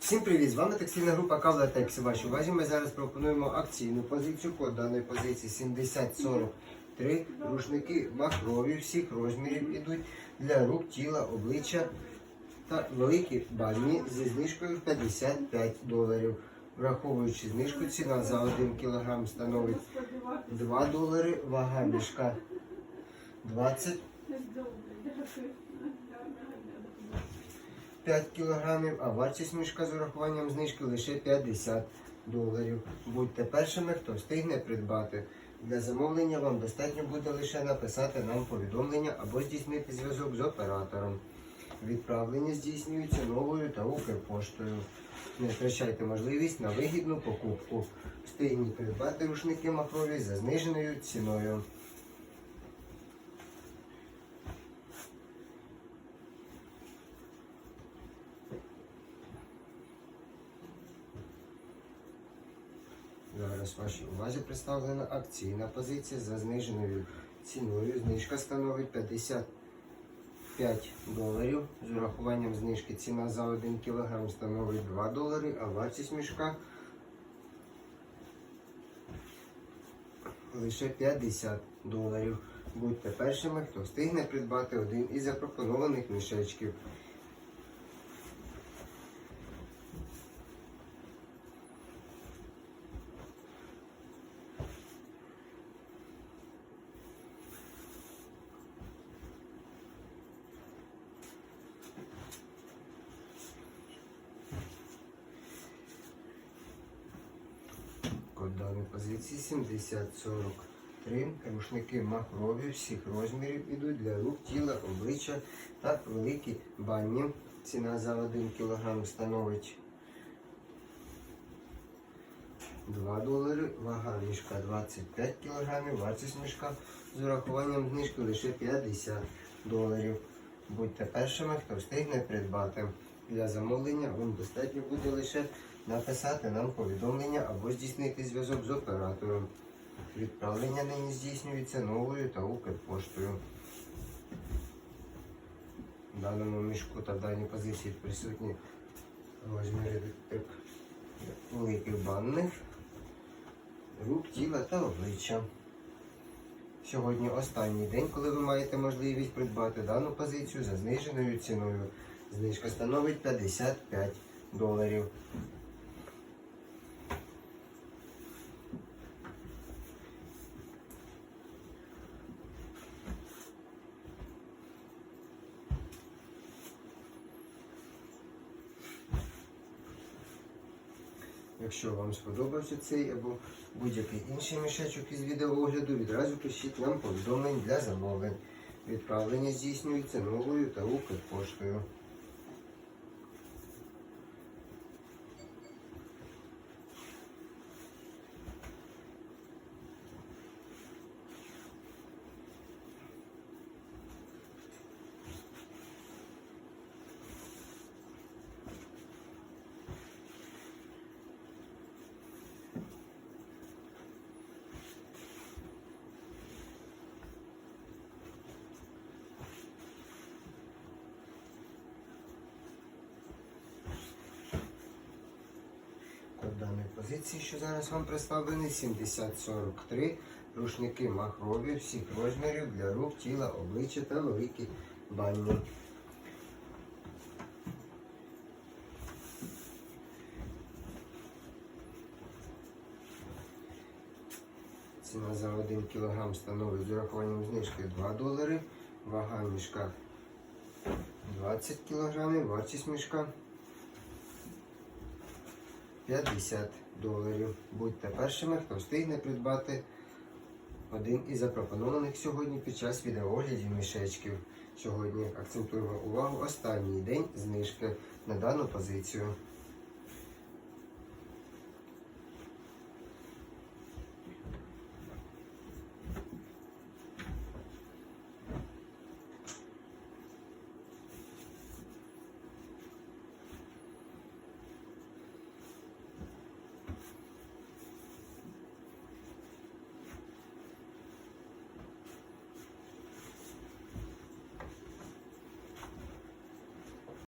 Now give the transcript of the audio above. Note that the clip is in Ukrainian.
Всім привіт! З вами текстильна група Кавла Текс. Вашій увазі ми зараз пропонуємо акційну позицію. Код даної позиції 7043. Рушники махрові всіх розмірів ідуть для рук, тіла, обличчя та великі бальні зі знижкою в 55 доларів. Враховуючи знижку, ціна за 1 кг становить 2 долари, вага мішка 20 5 кілограмів, а вартість мішка з урахуванням знижки лише 50 доларів. Будьте першими, хто встигне придбати. Для замовлення вам достатньо буде лише написати нам повідомлення або здійснити зв'язок з оператором. Відправлення здійснюється новою та Укрпоштою. Не втрачайте можливість на вигідну покупку. Встигніть придбати рушники махрові за зниженою ціною. Зараз вашій увазі представлена акційна позиція за зниженою ціною. Знижка становить 55 доларів. З урахуванням знижки ціна за 1 кг становить 2 долари, а вартість мішка лише 50 доларів. Будьте першими, хто встигне придбати один із запропонованих мішечків. Код даної позиції 7043. Рушники махрові всіх розмірів ідуть для рук, тіла, обличчя та великі бані. Ціна за 1 кг становить 2 долари, вага мішка 25 кг, вартість мішка з урахуванням знижки лише 50 доларів. Будьте першими, хто встигне придбати. Для замовлення вам достатньо буде лише написати нам повідомлення або здійснити зв'язок з оператором. Відправлення нині здійснюється новою та Укрпоштою. В даному мішку та в даній позиції присутні розміри великих банних, рук, тіла та обличчя. Сьогодні останній день, коли ви маєте можливість придбати дану позицію за зниженою ціною. Знижка становить 55 доларів. Якщо вам сподобався цей або будь-який інший мішечок із відеоогляду, відразу пишіть нам повідомлень для замовлень. Відправлення здійснюється новою та Укрпоштою. Код даної позиції, що зараз вам представлений, 7043. Рушники махрові всіх розмірів для рук, тіла, обличчя та великі бані. Ціна за 1 кг становить з урахуванням знижки 2 долари. Вага мішка 20 кг, вартість мішка 50 доларів. Будьте першими, хто встигне придбати один із запропонованих сьогодні під час відеооглядів мішечків. Сьогодні акцентуємо увагу останній день знижки на дану позицію.